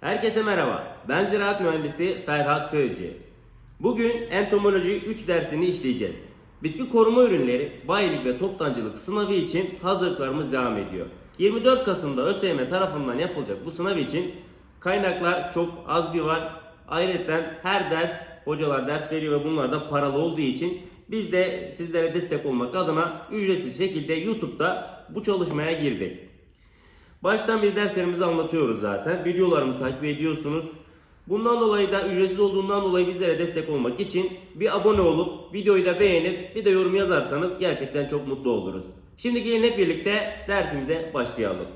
Herkese merhaba. Ben ziraat mühendisi Ferhat Köycü. Bugün entomoloji 3 dersini işleyeceğiz. Bitki koruma ürünleri, bayilik ve toptancılık sınavı için hazırlıklarımız devam ediyor. 24 Kasım'da ÖSYM tarafından yapılacak bu sınav için kaynaklar çok az bir var. Ayrıca her ders hocalar ders veriyor ve bunlar da paralı olduğu için biz de sizlere destek olmak adına ücretsiz şekilde YouTube'da bu çalışmaya girdik. Baştan bir derslerimizi anlatıyoruz zaten. Videolarımızı takip ediyorsunuz. Bundan dolayı da ücretsiz olduğundan dolayı bizlere destek olmak için bir abone olup videoyu da beğenip bir de yorum yazarsanız gerçekten çok mutlu oluruz. Şimdi gelin hep birlikte dersimize başlayalım.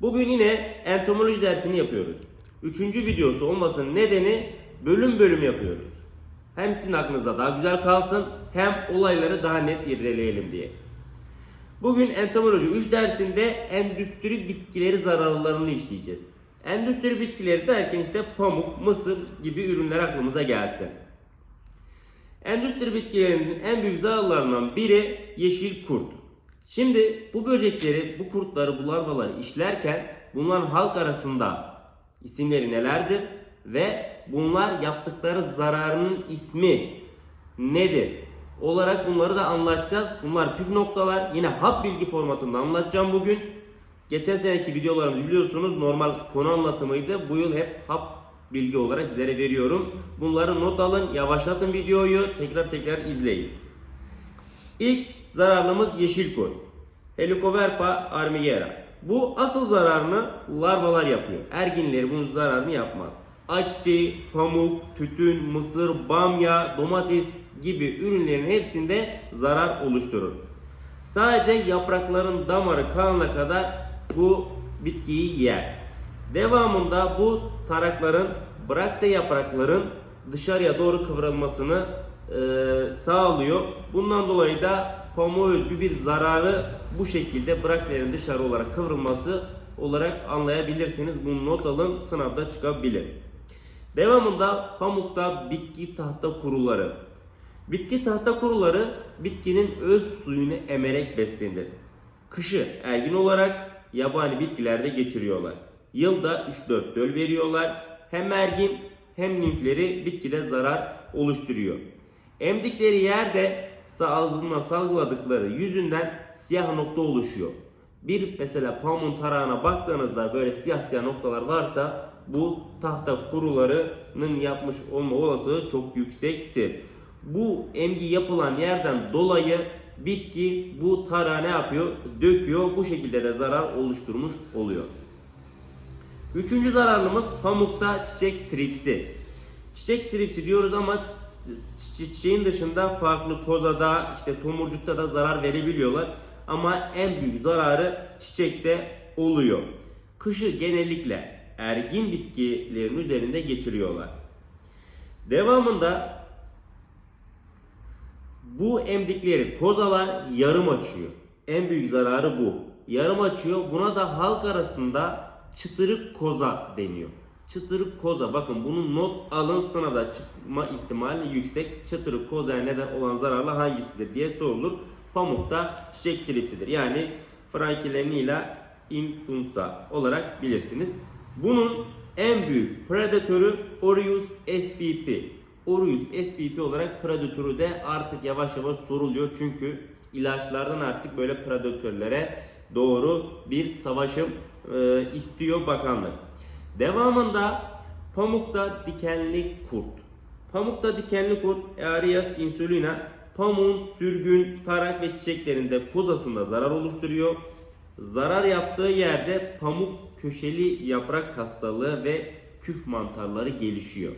Bugün yine entomoloji dersini yapıyoruz. Üçüncü videosu olmasının nedeni bölüm bölüm yapıyoruz. Hem sizin aklınızda daha güzel kalsın hem olayları daha net irdeleyelim diye. Bugün entomoloji 3 dersinde endüstri bitkileri zararlarını işleyeceğiz. Endüstri bitkileri derken işte pamuk, mısır gibi ürünler aklımıza gelsin. Endüstri bitkilerinin en büyük zararlarından biri yeşil kurt. Şimdi bu böcekleri, bu kurtları, bu larvaları işlerken bunların halk arasında isimleri nelerdir ve bunlar yaptıkları zararının ismi nedir? Olarak bunları da anlatacağız. Bunlar püf noktalar. Yine hap bilgi formatında anlatacağım bugün. Geçen seneki videolarımız biliyorsunuz normal konu anlatımıydı. Bu yıl hep hap bilgi olarak sizlere veriyorum. Bunları not alın, yavaşlatın videoyu, tekrar tekrar izleyin. İlk zararlımız yeşil kurt. Helicoverpa armigera. Bu asıl zararını larvalar yapıyor. Erginleri bunun zararını yapmaz. Ayçiçeği, pamuk, tütün, mısır, bamya, domates gibi ürünlerin hepsinde zarar oluşturur. Sadece yaprakların damarı kalana kadar bu bitkiyi yer. Devamında bu tarakların bıraktığı yaprakların dışarıya doğru kıvrılmasını e, sağlıyor. Bundan dolayı da pamuğa özgü bir zararı bu şekilde bıraklerin dışarı olarak kıvrılması olarak anlayabilirsiniz. Bunu not alın sınavda çıkabilir. Devamında pamukta bitki tahta kuruları. Bitki tahta kuruları bitkinin öz suyunu emerek beslenir. Kışı ergin olarak yabani bitkilerde geçiriyorlar. Yılda 3-4 döl veriyorlar. Hem ergin hem nimfleri bitkide zarar oluşturuyor. Emdikleri yerde ağzına salgıladıkları yüzünden siyah nokta oluşuyor. Bir mesela pamuğun tarağına baktığınızda böyle siyah siyah noktalar varsa bu tahta kurularının yapmış olma olasılığı çok yüksektir. Bu emgi yapılan yerden dolayı bitki bu tarağı ne yapıyor? Döküyor. Bu şekilde de zarar oluşturmuş oluyor. Üçüncü zararlımız pamukta çiçek tripsi. Çiçek tripsi diyoruz ama çi- çiçeğin dışında farklı kozada işte tomurcukta da zarar verebiliyorlar. Ama en büyük zararı çiçekte oluyor. Kışı genellikle ergin bitkilerin üzerinde geçiriyorlar. Devamında bu emdikleri kozalar yarım açıyor. En büyük zararı bu. Yarım açıyor. Buna da halk arasında çıtırık koza deniyor. Çıtırık koza bakın bunu not alın sınavda çıkma ihtimali yüksek. Çıtırık kozaya neden olan zararlı hangisidir diye sorulur. Pamukta çiçek tripsidir. Yani Frankilenia infunsa olarak bilirsiniz. Bunun en büyük predatörü Orius spp. Orius spp olarak predatörü de artık yavaş yavaş soruluyor. Çünkü ilaçlardan artık böyle predatörlere doğru bir savaşım e, istiyor bakanlık. Devamında pamukta dikenli kurt. Pamukta dikenli kurt Aereas insulina pamuğun sürgün, tarak ve çiçeklerinde kozasında zarar oluşturuyor. Zarar yaptığı yerde pamuk köşeli yaprak hastalığı ve küf mantarları gelişiyor.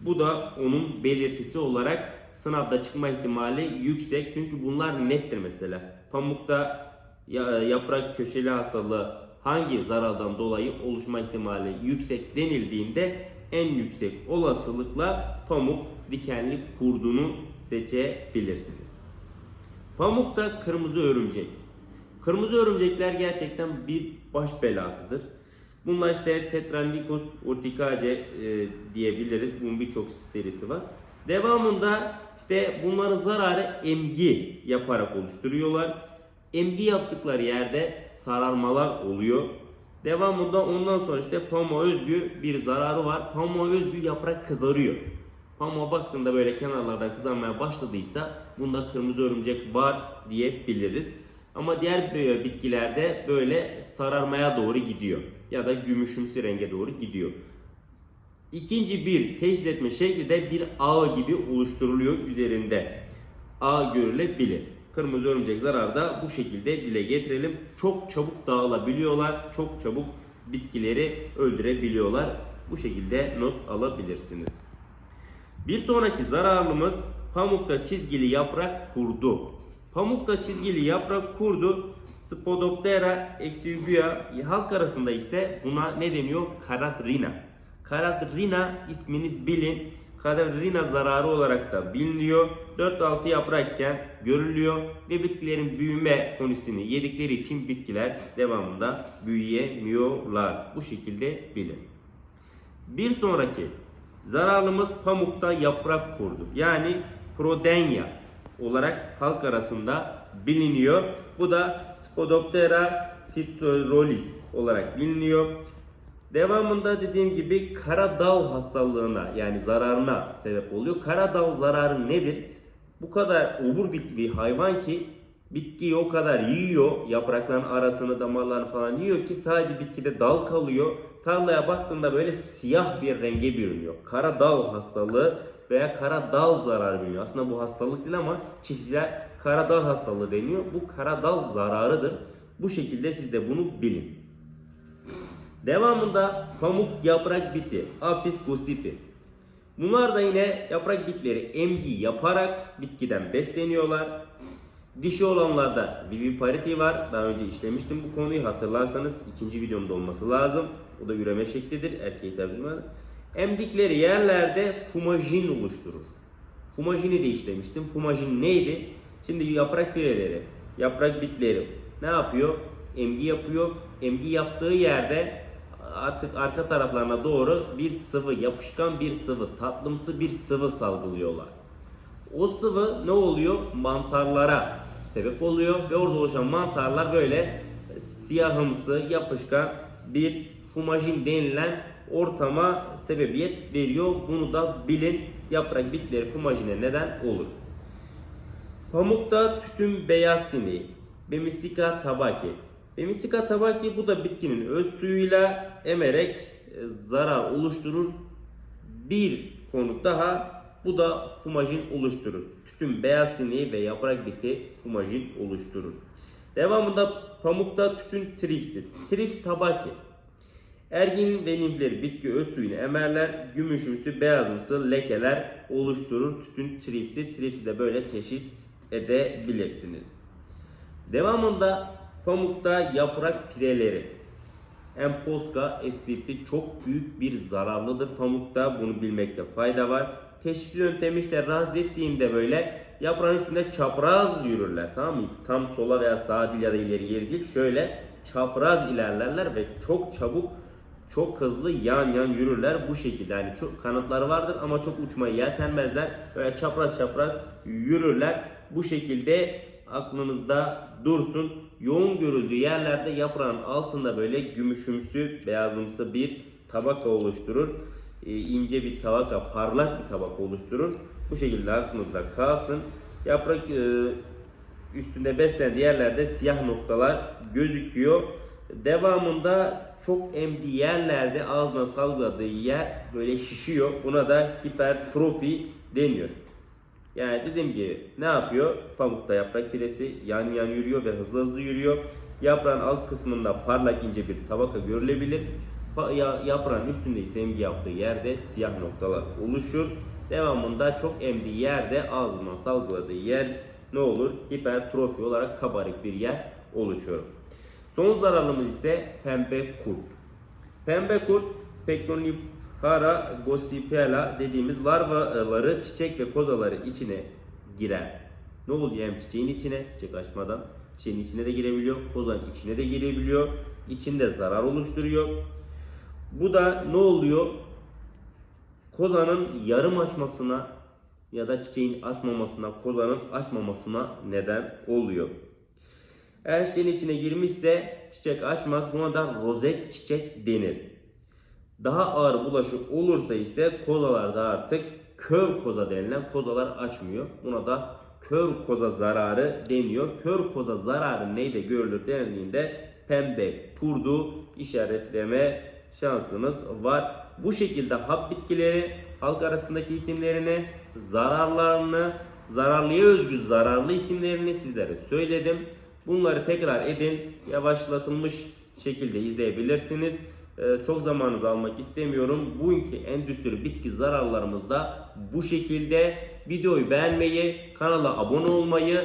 Bu da onun belirtisi olarak sınavda çıkma ihtimali yüksek. Çünkü bunlar nettir mesela. Pamukta ya- yaprak köşeli hastalığı hangi zarardan dolayı oluşma ihtimali yüksek denildiğinde en yüksek olasılıkla pamuk dikenli kurdunu seçebilirsiniz. Pamukta kırmızı örümcek. Kırmızı örümcekler gerçekten bir baş belasıdır. Bunlar işte Tetranychus urticae e, diyebiliriz. Bunun birçok serisi var. Devamında işte bunların zararı emgi yaparak oluşturuyorlar. Emgi yaptıkları yerde sararmalar oluyor. Devamında ondan sonra işte pamuğa özgü bir zararı var. Pamuğa özgü yaprak kızarıyor. Pamuğa baktığında böyle kenarlardan kızarmaya başladıysa bunda kırmızı örümcek var diyebiliriz. Ama diğer böyle bitkilerde böyle sararmaya doğru gidiyor. Ya da gümüşümsü renge doğru gidiyor. İkinci bir teşhis etme şekli de bir ağ gibi oluşturuluyor üzerinde. Ağ görülebilir. Kırmızı örümcek zararı da bu şekilde dile getirelim. Çok çabuk dağılabiliyorlar. Çok çabuk bitkileri öldürebiliyorlar. Bu şekilde not alabilirsiniz. Bir sonraki zararlımız pamukta çizgili yaprak kurdu. Pamukta çizgili yaprak kurdu Spodoptera exiguia halk arasında ise buna ne deniyor? Karadrina. Karadrina ismini bilin. Karadrina zararı olarak da biliniyor. 4-6 yaprakken görülüyor ve bitkilerin büyüme konusunu yedikleri için bitkiler devamında büyüyemiyorlar. Bu şekilde bilin. Bir sonraki zararlımız pamukta yaprak kurdu. Yani prodenya olarak halk arasında biliniyor. Bu da Spodoptera titrolis olarak biliniyor. Devamında dediğim gibi kara dal hastalığına yani zararına sebep oluyor. Kara dal zararı nedir? Bu kadar obur bir, hayvan ki bitkiyi o kadar yiyor, yaprakların arasını, damarlarını falan yiyor ki sadece bitkide dal kalıyor. Tarlaya baktığında böyle siyah bir renge bürünüyor. Kara dal hastalığı veya kara dal zararı biliniyor. Aslında bu hastalık değil ama çiftçiler kara dal hastalığı deniyor. Bu kara dal zararıdır. Bu şekilde siz de bunu bilin. Devamında pamuk yaprak biti, Apis gossypi. Bunlar da yine yaprak bitleri emgi yaparak bitkiden besleniyorlar. Dişi olanlarda viviparity var. Daha önce işlemiştim bu konuyu hatırlarsanız ikinci videomda olması lazım. O da üreme şeklidir. Erkeği tercüme. Emdikleri yerlerde fumajin oluşturur. Fumajini de işlemiştim. Fumajin neydi? Şimdi yaprak bireleri, yaprak bitleri ne yapıyor? Emgi yapıyor. Emgi yaptığı yerde artık arka taraflarına doğru bir sıvı, yapışkan bir sıvı, tatlımsı bir sıvı salgılıyorlar. O sıvı ne oluyor? Mantarlara sebep oluyor ve orada oluşan mantarlar böyle siyahımsı, yapışkan bir fumajin denilen ortama sebebiyet veriyor. Bunu da bilin. Yaprak bitleri fumajine neden olur. Pamukta tütün beyaz sineği. Bemisica tabaki. Bemisica tabaki bu da bitkinin öz suyuyla emerek e, zarar oluşturur. Bir konu daha bu da fumajin oluşturur. Tütün beyaz sineği ve yaprak biti fumajin oluşturur. Devamında pamukta tütün tripsi. Trips tabaki. Ergin ve nimfleri bitki öz suyunu emerler. Gümüşümsü beyazımsı lekeler oluşturur. Tütün tripsi. Tripsi de böyle teşhis edebilirsiniz. Devamında pamukta yaprak pireleri. Emposka spp çok büyük bir zararlıdır pamukta. Bunu bilmekte fayda var. Teşhis yöntemi işte rahatsız ettiğinde böyle yaprağın üstünde çapraz yürürler. Tamam mı? Tam sola veya sağa değil ya da ileri geri değil. Şöyle çapraz ilerlerler ve çok çabuk çok hızlı yan yan yürürler bu şekilde. Yani çok kanatları vardır ama çok uçmayı yeltenmezler. Böyle çapraz çapraz yürürler. Bu şekilde aklınızda dursun. Yoğun görüldüğü yerlerde yaprağın altında böyle gümüşümsü, beyazımsı bir tabaka oluşturur. Ee, ince bir tabaka, parlak bir tabaka oluşturur. Bu şekilde aklınızda kalsın. Yaprak e, üstünde beslendiği yerlerde siyah noktalar gözüküyor. Devamında çok emdiği yerlerde ağzına salgıladığı yer böyle şişiyor. Buna da hipertrofi deniyor. Yani dediğim gibi ne yapıyor? Pamukta yaprak piresi yan yan yürüyor ve hızlı hızlı yürüyor. Yaprağın alt kısmında parlak ince bir tabaka görülebilir. Yaprağın üstünde ise emgi yaptığı yerde siyah noktalar oluşur. Devamında çok emdiği yerde ağzından salgıladığı yer ne olur? Hipertrofi olarak kabarık bir yer oluşuyor. Son zararlımız ise pembe kurt. Pembe kurt Pectonipara gossipella dediğimiz larvaları çiçek ve kozaları içine girer. Ne oluyor hem çiçeğin içine, çiçek açmadan çiçeğin içine de girebiliyor, kozanın içine de girebiliyor. İçinde zarar oluşturuyor. Bu da ne oluyor? Kozanın yarım açmasına ya da çiçeğin açmamasına, kozanın açmamasına neden oluyor. Eğer çiçeğin içine girmişse çiçek açmaz. Buna da rozet çiçek denir. Daha ağır bulaşı olursa ise kozalarda artık kör koza denilen kozalar açmıyor. Buna da kör koza zararı deniyor. Kör koza zararı neyde görülür denildiğinde pembe kurdu işaretleme şansınız var. Bu şekilde hap bitkileri halk arasındaki isimlerini, zararlarını, zararlıya özgü zararlı isimlerini sizlere söyledim. Bunları tekrar edin. Yavaşlatılmış şekilde izleyebilirsiniz. Ee, çok zamanınızı almak istemiyorum. Bugünkü endüstri bitki zararlarımız da bu şekilde. Videoyu beğenmeyi, kanala abone olmayı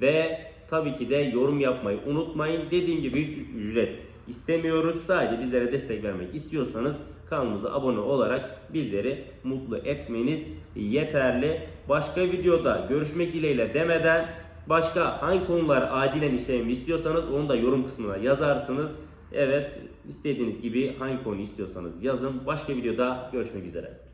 ve tabii ki de yorum yapmayı unutmayın. Dediğim gibi ücret istemiyoruz. Sadece bizlere destek vermek istiyorsanız kanalımıza abone olarak bizleri mutlu etmeniz yeterli. Başka videoda görüşmek dileğiyle demeden başka hangi konular acilen işlememi istiyorsanız onu da yorum kısmına yazarsınız. Evet istediğiniz gibi hangi konu istiyorsanız yazın. Başka videoda görüşmek üzere.